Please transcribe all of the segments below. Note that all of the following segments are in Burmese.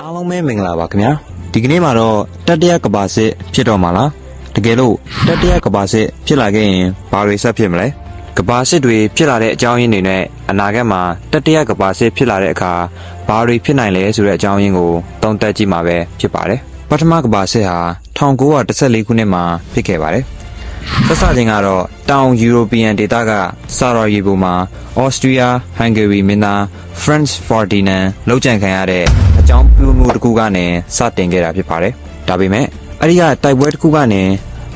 အားလုံးပဲမင်္ဂလာပါခင်ဗျာဒီကနေ့မှာတော့တတရကဘာစစ်ဖြစ်တော့မှာလားတကယ်လို့တတရကဘာစစ်ဖြစ်လာခဲ့ရင်ဘာတွေဆက်ဖြစ်မလဲကဘာစစ်တွေဖြစ်လာတဲ့အကြောင်းရင်းတွေနဲ့အနာဂတ်မှာတတရကဘာစစ်ဖြစ်လာတဲ့အခါဘာတွေဖြစ်နိုင်လဲဆိုတဲ့အကြောင်းရင်းကိုသုံးသပ်ကြည့်မှာပဲဖြစ်ပါတယ်ပထမကဘာစစ်ဟာ1914ခုနှစ်မှာဖြစ်ခဲ့ပါတယ် ဆက်စချင်းကတော့တောင်ယူရိုပီယန်ဒေသကစာရော်ရီဘူမှာဩစတြီးယားဟန်ဂေရီမင်းသား Franz Ferdinand လောက်ကျန်ခံရတဲ့အကြောင်းပြုမှုတစ်ခုကနေစတင်ခဲ့တာဖြစ်ပါတယ်။ဒါပေမဲ့အဲ့ဒီကတိုက်ပွဲတစ်ခုကနေ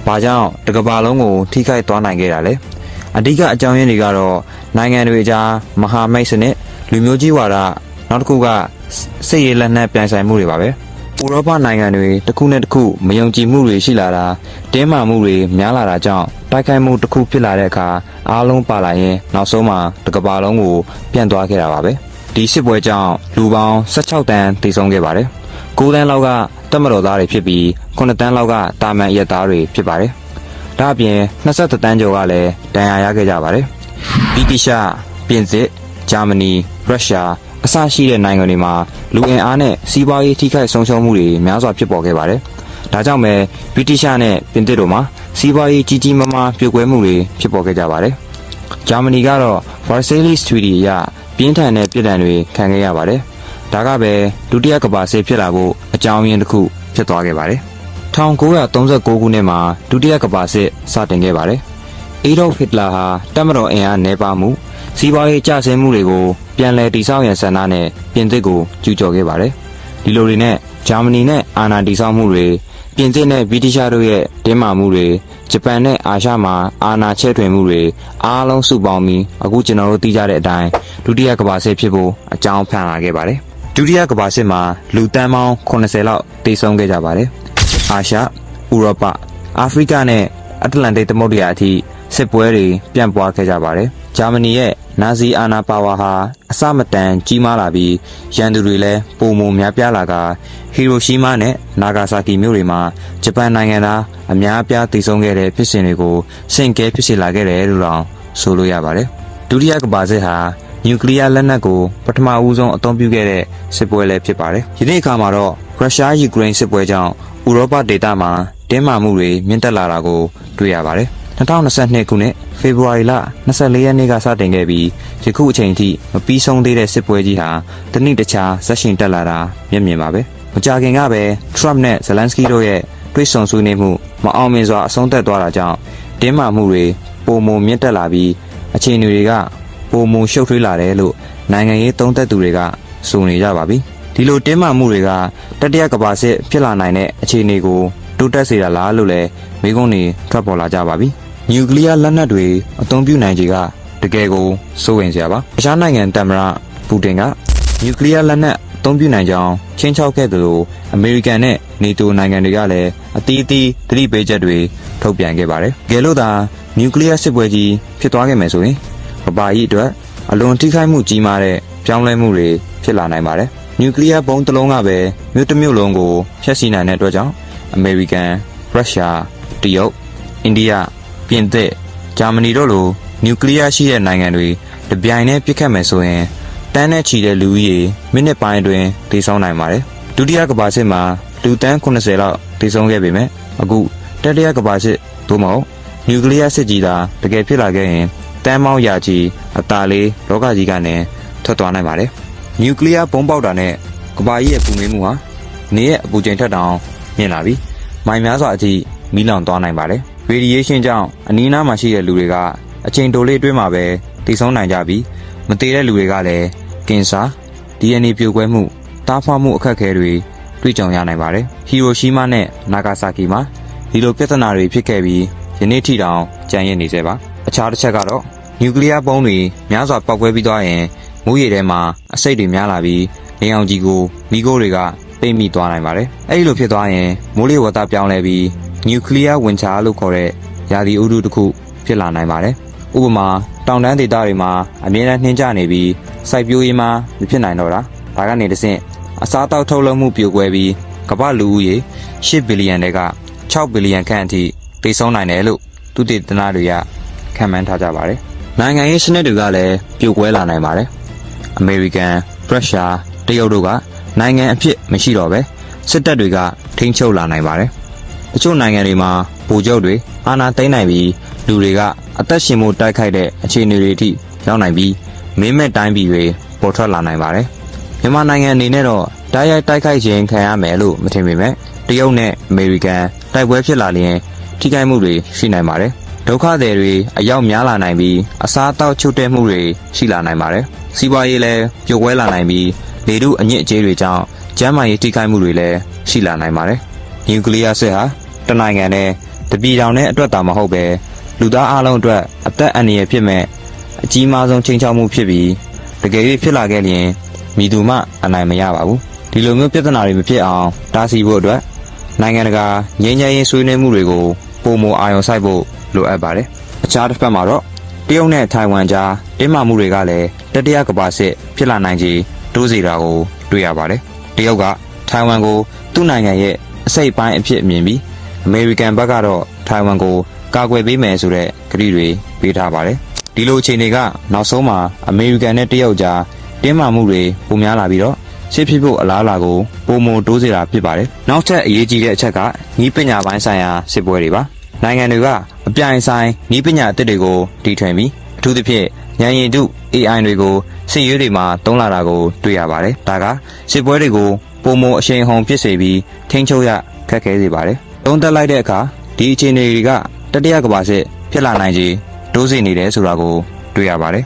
ဘာကြောင့်တစ်ကမ္ဘာလုံးကိုထိခိုက်သွားနိုင်ခဲ့တာလဲ။အဓိကအကြောင်းရင်းတွေကတော့နိုင်ငံတွေကြားမဟာမိတ်စနစ်လူမျိုးကြီးဝါဒနောက်တစ်ခုကစစ်ရေးလက်နက်ပြိုင်ဆိုင်မှုတွေပါပဲ။ ဥရောပနိုင်ငံတွေတစ်ခုနဲ့တစ်ခုမယုံကြည်မှုတွေရှိလာတာတင်းမာမှုတွေများလာတာကြောင့်တိုက်ခိုက်မှုတစ်ခုဖြစ်လာတဲ့အခါအားလုံးပါလာရင်နောက်ဆုံးမှာတစ်ကမ္ဘာလုံးကိုပြန့်သွားခဲ့တာပါပဲဒီစစ်ပွဲကြောင့်လူပေါင်း16တန်းသေဆုံးခဲ့ပါတယ်9တန်းလောက်ကတပ်မတော်သားတွေဖြစ်ပြီး9တန်းလောက်ကတာမန်ရက်သားတွေဖြစ်ပါတယ်ဒါအပြင်23တန်းကျော်ကလည်းဒဏ်ရာရခဲ့ကြပါတယ်ဗြိတိရှပြင်သစ်ဂျာမနီရုရှား အစရှိတဲ့နိုင်ငံတွေမှာလူအင်အားနဲ့စီးပွားရေးထိခိုက်ဆုံးရှုံးမှုတွေများစွာဖြစ်ပေါ်ခဲ့ပါတယ်။ဒါကြောင့်ပဲဗြိတိရှနဲ့ပြင်သစ်တို့မှာစီးပွားရေးကြီးကြီးမားမားပြိုကွဲမှုတွေဖြစ်ပေါ်ခဲ့ကြပါတယ်။ဂျာမနီကတော့ Versailles Treaty အရပြင်းထန်တဲ့ပြည်ဒဏ်တွေခံခဲ့ရပါတယ်။ဒါကပဲဒုတိယကမ္ဘာစစ်ဖြစ်လာဖို့အကြောင်းရင်းတစ်ခုဖြစ်သွားခဲ့ပါတယ်။1939ခုနှစ်မှာဒုတိယကမ္ဘာစစ်စတင်ခဲ့ပါတယ်။ Adolf Hitler ဟာတပ်မတော်အင်အားနှဲပါမှု စီးပွားရေးကျဆင်းမှုတွေကိုပြန်လည်တည်ဆောက်ရန်ဆန္ဒနဲ့ပြင်သစ်ကိုကျူးကျော်ခဲ့ပါတယ်။ဒီလိုတွေနဲ့ဂျာမနီနဲ့အာဏာတည်ဆောက်မှုတွေပြင်သစ်နဲ့ဗြိတိရှတို့ရဲ့တင်းမာမှုတွေဂျပန်နဲ့အာရှမှာအာဏာချဲ့ထွင်မှုတွေအားလုံးစုပေါင်းပြီးအခုကျွန်တော်တို့သိကြတဲ့အတိုင်းဒုတိယကမ္ဘာစစ်ဖြစ်ဖို့အကြောင်းဖန်လာခဲ့ပါတယ်။ဒုတိယကမ္ဘာစစ်မှာလူတန်းပေါင်း80လောက်တည်ဆုံခဲ့ကြပါတယ်။အာရှ၊ဥရောပ၊အာဖရိကနဲ့အတ္တလန္တိတ်သမုဒ္ဒရာအထိစစ်ပွဲတွေပြန့်ပွားခဲ့ကြပါတယ်။ ဂျာမနီရဲ့နာဇီအာနာပါဝါဟာအစမတန်ကြီးမားလာပြီးရန်သူတွေလည်းပုံမများပြားလာကဟီရိုရှီးမားနဲ့နာဂါဆာကီမြို့တွေမှာဂျပန်နိုင်ငံသားအများအပြားတည်ဆုံခဲ့တဲ့ဖြစ်စဉ်တွေကိုဆင့်ကဲဖြစ်စေလာခဲ့တယ်လို့တောင်ဆိုလို့ရပါတယ်။ဒုတိယကမ္ဘာစစ်ဟာနျူကလ িয়ার လက်နက်ကိုပထမဦးဆုံးအသုံးပြုခဲ့တဲ့စစ်ပွဲလည်းဖြစ်ပါတယ်။ယနေ့အခါမှာတော့ရုရှားယူကရိန်းစစ်ပွဲကြောင့်ဥရောပဒေသမှာတင်းမာမှုတွေမြင့်တက်လာတာကိုတွေ့ရပါတယ်။ 2022ခုနှစ်ဖေဖော်ဝါရီလ24ရက်နေ့ကစတင်ခဲ့ပြီးယခုအချိန်ထိမပြီးဆုံးသေးတဲ့စစ်ပွဲကြီးဟာတနည်းတခြားဆက်ရှင်တက်လာတာမျက်မြင်ပါပဲမကြခင်ကပဲ Trump နဲ့ Zelensky တို့ရဲ့တွေ့ဆုံဆွေးနွေးမှုမအောင်မြင်စွာအဆုံးသတ်သွားတာကြောင့်တင်းမာမှုတွေပုံမမြင့်တက်လာပြီးအခြေအနေတွေကပုံမရှုပ်ထွေးလာတယ်လို့နိုင်ငံရေးသုံးသပ်သူတွေကဆိုနေကြပါပြီဒီလိုတင်းမာမှုတွေကတတိယကမ္ဘာစစ်ဖြစ်လာနိုင်တဲ့အခြေအနေကိုတိုးတက်စေတာလားလို့လည်းမိကုန်းတွေထွက်ပေါ်လာကြပါပြီ နျူကလ িয়ার လက်နက်တွေအသုံးပြုနိုင်ခြေကတကယ်ကိုစိုးရိမ်စရာပါ။အခြားနိုင်ငံတမရပူတင်ကနျူကလ িয়ার လက်နက်အသုံးပြုနိုင်ကြောင်းချင်းချောက်ခဲ့သလိုအမေရိကန်နဲ့နေတိုနိုင်ငံတွေကလည်းအသီးသီးသတိပေးချက်တွေထုတ်ပြန်ခဲ့ပါတယ်။ကယ်လို့သာနျူကလ িয়ার စစ်ပွဲကြီးဖြစ်သွားခဲ့မယ်ဆိုရင်ကမ္ဘာကြီးအတွက်အလွန်ထိခိုက်မှုကြီးမားတဲ့ပြောင်းလဲမှုတွေဖြစ်လာနိုင်ပါတယ်။နျူကလ িয়ার ဘုံတစ်လုံးကပဲမြို့တစ်မြို့လုံးကိုဖျက်ဆီးနိုင်တဲ့အတွက်ကြောင့်အမေရိကန်ရုရှားတရုတ်အိန္ဒိယ ပြင်သစ်ဂျာမနီတို့လိုနျူကလ িয়ার ရှိတဲ့နိုင်ငံတွေတပြိုင်တည်းပြစ်ခတ်မယ်ဆိုရင်တန်းနဲ့ချီတဲ့လူကြီးမိနစ်ပိုင်းအတွင်းတည်ဆောင်းနိုင်ပါတယ်ဒုတိယကမ္ဘာစစ်မှာလူတန်း80လောက်တည်ဆောင်းခဲ့ပေမဲ့အခုတတိယကမ္ဘာစစ်သို့မဟုတ်နျူကလ িয়ার စစ်ကြီးသာတကယ်ဖြစ်လာခဲ့ရင်တန်းမောင်းရာကြီးအตาလေးလောကကြီးကနေထွက်သွားနိုင်ပါတယ်နျူကလ িয়ার ဘုံပေါက်တာနဲ့ကမ္ဘာကြီးရဲ့ပူနွေးမှုဟာနေရဲ့အပူချိန်ထက်တောင်မြင့်လာပြီမိုင်များစွာအထိမီးလောင်သွားနိုင်ပါတယ် ရေဒီယေးရှင်းကြောင့်အနီးနားမှာရှိတဲ့လူတွေကအချိန်တိုလေးအတွင်းမှာပဲတည်ဆုံးနိုင်ကြပြီးမတည်တဲ့လူတွေကလည်းကင်ဆာ DNA ပြိုကွဲမှုတားဖွားမှုအခက်အခဲတွေတွေ့ကြုံရနိုင်ပါတယ်ဟီရိုရှီးမားနဲ့နာဂါဆာကီမှာဒီလိုပြဿနာတွေဖြစ်ခဲ့ပြီးယနေ့ထိတောင်ကြံ့ရနေသေးပါအခြားတစ်ချက်ကတော့နျူကလ িয়ার ဘုံးတွေများစွာပောက်ကွဲပြီးသွားရင်မူးရည်ထဲမှာအဆိပ်တွေများလာပြီးနေအောင်ကြီးကိုမိခိုးတွေကပိတ်မိသွားနိုင်ပါတယ်အဲ့ဒီလိုဖြစ်သွားရင်မိုးလေဝသပြောင်းလဲပြီး နျူကလ িয়ার ဝင်ချာလို့ခေါ်တဲ့ရာသီဥတုတစ်ခုဖြစ်လာနိုင်ပါတယ်။ဥပမာတောင်တန်းဒေသတွေမှာအမြဲတမ်းနှင်းကျနေပြီးစိုက်ပျိုးရေးမှာမဖြစ်နိုင်တော့တာ။ဒါကနေတစ်ဆင့်အစားတောက်ထုတ်လုပ်မှုပြိုကွဲပြီးကမ္ဘာလူဦးရေ8ဘီလီယံတဲက6ဘီလီယံခန့်အထိတိတ်ဆုံးနိုင်တယ်လို့သူတေသနတွေကခံမှန်းထားကြပါတယ်နိုင်ငံရေးစနစ်တွေကလည်းပြိုကွဲလာနိုင်ပါတယ်အမေရိကန်ရုရှားတရုတ်တို့ကနိုင်ငံအဖြစ်မရှိတော့ပဲစစ်တပ်တွေကထိန်းချုပ်လာနိုင်ပါတယ် တချို့နိုင်ငံတွေမှာဗိုလ်ချုပ်တွေအာဏာသိမ်းနိုင်ပြီးလူတွေကအသက်ရှင်မှုတိုက်ခိုက်တဲ့အခြေအနေတွေအထိရောက်နိုင်ပြီးမင်းမဲ့တိုင်းပြည်တွေပေါ်ထွက်လာနိုင်ပါတယ်မြန်မာနိုင်ငံအနေနဲ့တော့တိုက်ရိုက်တိုက်ခိုက်ခြင်းခံရမယ်လို့မထင်ပေမဲ့တရုတ်နဲ့အမေရိကန်တိုက်ပွဲဖြစ်လာလျင်ထိခိုက်မှုတွေရှိနိုင်ပါတယ်ဒုက္ခသည်တွေအရောက်များလာနိုင်ပြီးအစားအသောက်ချုပ်တဲ့မှုတွေရှိလာနိုင်ပါတယ်စီးပွားရေးလည်းပြိုကွဲလာနိုင်ပြီးလေထုအညစ်အကြေးတွေကြောင့်ကျန်းမာရေးထိခိုက်မှုတွေလည်းရှိလာနိုင်ပါတယ်နျူကလ িয়ার စစ်ဟာ တနိုင်ငံနဲ့တပြည်တောင်နဲ့အတွက်သာမဟုတ်ပဲလူသားအလုံးအတွက်အသက်အန္တရာယ်ဖြစ်မဲ့အကြီးမားဆုံးချိန်ချောက်မှုဖြစ်ပြီးတကယ်၍ဖြစ်လာခဲ့လျင်မိသူမှအနိုင်မရပါဘူးဒီလိုမျိုးပြဿနာတွေမဖြစ်အောင်တားဆီးဖို့အတွက်နိုင်ငံတကာငြိမ်းချမ်းရေးဆွေးနွေးမှုတွေကိုပုံမအာရုံစိုက်ဖို့လိုအပ်ပါတယ်အခြားတစ်ဖက်မှာတော့တရုတ်နဲ့ထိုင်ဝမ်ကြားတင်းမာမှုတွေကလည်းတတိယကမ္ဘာစစ်ဖြစ်လာနိုင်ခြေတိုးစေတာကိုတွေ့ရပါတယ်တရုတ်ကထိုင်ဝမ်ကိုသူ့နိုင်ငံရဲ့အစိတ်အပိုင်းအဖြစ်မြင်ပြီး အမေရိကန်ဘက်ကတော့ထိုင်ဝမ်ကိုကာကွယ်ပေးမယ်ဆိုတဲ့ကတိတွေပေးထားပါတယ်ဒီလိုအခြေအနေကနောက်ဆုံးမှာအမေရိကန်နဲ့တရုတ်ကြားတင်းမာမှုတွေပိုများလာပြီးတော့စစ်ဖြစ်ဖို့အလားအလာကိုပုံမတိုးစေတာဖြစ်ပါတယ်နောက်ထပ်အရေးကြီးတဲ့အချက်ကဤပညာပိုင်းဆိုင်ရာစစ်ပွဲတွေပါနိုင်ငံတွေကအပြိုင်ဆိုင်ဤပညာအသစ်တွေကိုတီထွင်ပြီးအထူးသဖြင့်ဉာဏ်ရည်တု AI တွေကိုစစ်ရေးတွေမှာသုံးလာတာကိုတွေ့ရပါတယ်ဒါကစစ်ပွဲတွေကိုပုံမအရှိန်အဟုန်ဖြစ်စေပြီးထိန်းချုပ်ရခက်ခဲစေပါတယ် သုံးသက်လိုက်တဲ့အခါဒီအခြေအနေတွေကတတိယကမ္ဘာစစ်ဖြစ်လာနိုင်ခြေတိုးစေနေတယ်ဆိုတာကိုတွေ့ရပါတယ်